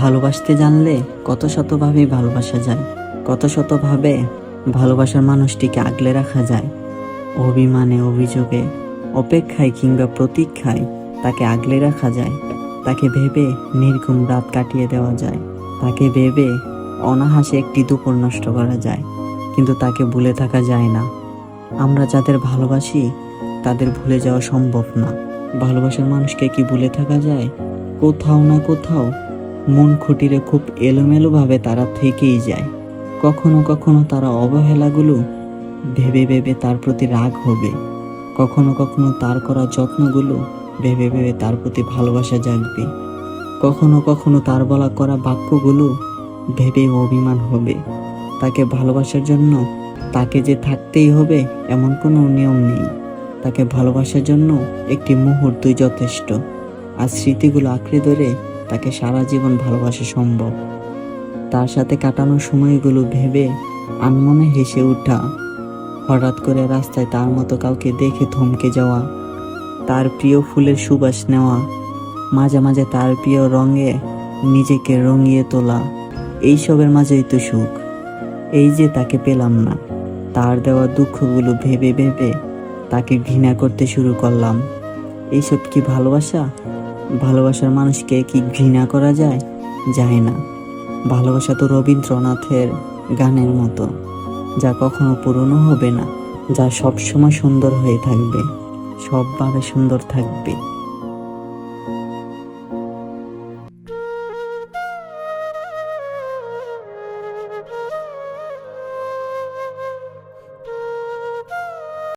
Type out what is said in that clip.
ভালোবাসতে জানলে কত শতভাবেই ভালোবাসা যায়, কত শতভাবে ভালোবাসার মানুষটিকে আগলে রাখা যায়। অভিমানে, অভিযোগে, অপেক্ষায় কিংবা প্রতীক্ষায় তাকে আগলে রাখা যায়, তাকে ভেবে নির্ঘুম রাত কাটিয়ে দেওয়া যায়, তাকে ভেবে অনাহাসে একটি দুপুর নষ্ট করা যায়, কিন্তু তাকে ভুলে থাকা যায় না। আমরা যাদের ভালোবাসি, তাদের ভুলে যাওয়া সম্ভব না। ভালোবাসার মানুষকে কি ভুলে থাকা যায়? কোথাও না কোথাও মন খুঁটিরে খুব এলোমেলোভাবে তারা থেকেই যায়। কখনো কখনো তারা অবহেলাগুলো ভেবে ভেবে তার প্রতি রাগ হবে। কখনো কখনো তার করা যত্নগুলো ভেবে ভেবে তার প্রতি ভালোবাসা জাগবে। কখনো কখনো তার বলা করা বাক্যগুলো ভেবে অভিমান হবে। তাকে ভালোবাসার জন্য তাকে যে থাকতেই হবে এমন কোনো নিয়ম নেই। তাকে ভালোবাসার জন্য একটি মুহূর্তই যথেষ্ট। আর স্মৃতিগুলো আঁকড়ে ধরে তাকে সারা জীবন ভালোবাসা সম্ভব। তার সাথে কাটানো সময়গুলো ভেবে আনমনে হেসে ওঠা হঠাৎ করে রাস্তায় তার মতো কাউকে দেখে থমকে যাওয়া। তার প্রিয় ফুলের সুবাস নেওয়া। মাঝে মাঝে তার প্রিয় রঙে নিজেকে রঙিয়ে তোলা। এইসবের মাঝেই তো সুখ। এই যে তাকে পেলাম না। তার দেওয়া দুঃখগুলো ভেবে ভেবে তাকে ঘৃণা করতে শুরু করলাম। এইসব কি ভালোবাসা? ভালোবাসার মানুষকে কি ঘৃণা করা যায়? যায় না। ভালোবাসা তো রবীন্দ্রনাথের গানের মতো, যা কখনো পুরনো হবে না, যা সবসময় সুন্দর হয়ে থাকবে, সবভাবে সুন্দর থাকবে।